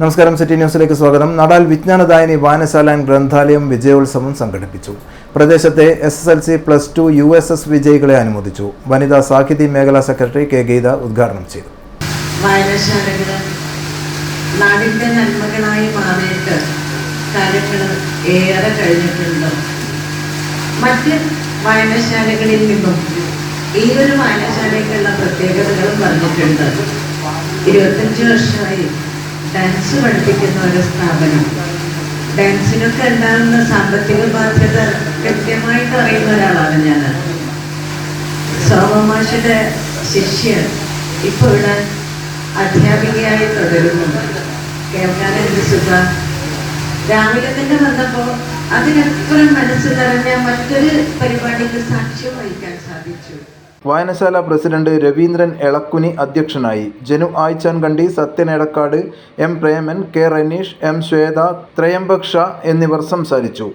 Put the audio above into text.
നമസ്കാരം സിറ്റി ന്യൂസിലേക്ക് സ്വാഗതം. നടാൽ വിജ്ഞാനദായനി വായനശാല ഗ്രന്ഥാലയം വിജയോത്സവം സംഘടിപ്പിച്ചു. പ്രദേശത്തെ S S L C plus two U S S വിജയികളെ അനുമോദിച്ചു. വനിതാ സാഹിത്യ മേഖലാ സെക്രട്ടറി കെ ഗീത ഉദ്ഘാടനം ചെയ്തു. നാടിന്റെ നന്മകളായി മാറിയിട്ട് കാര്യങ്ങൾ ഏറെ കഴിഞ്ഞിട്ടുണ്ട്. മറ്റ് വായനശാലകളിൽ നിന്നും ഈ ഒരു വായനശാലയ്ക്കുള്ള പ്രത്യേകതകളും പറഞ്ഞിട്ടുണ്ട് ഇരുപത്തഞ്ച് വർഷമായി ഡാൻസ് പഠിപ്പിക്കുന്ന ഒരു സ്ഥാപനം. ഡാൻസിനൊക്കെ ഉണ്ടാകുന്ന സാമ്പത്തിക ബാധ്യത കൃത്യമായിട്ട് അറിയുന്ന ഒരാളാണ് ഞാൻ സോമമാഷിന്റെ ശിഷ്യൻ ഇപ്പോൾ ഇവിടെ അധ്യാപികയായി തുടരുന്നു കേൾക്കാൻ എന്ത് സുഖ? രാവിലെ തന്നെ വന്നപ്പോൾ അതിനപ്പുറം മനസ്സ് നിറഞ്ഞ മറ്റൊരു പരിപാടിക്ക് സാക്ഷ്യം വഹിക്കാൻ സാധിച്ചു. വായനശാല പ്രസിഡന്റ് രവീന്ദ്രൻ എളക്കുനി അധ്യക്ഷനായി. Janu Ayichankandi Sathyan Edakkad M Preman K Raneesh M Shwetha Trayambak Shah എന്നിവർ സംസാരിച്ചു.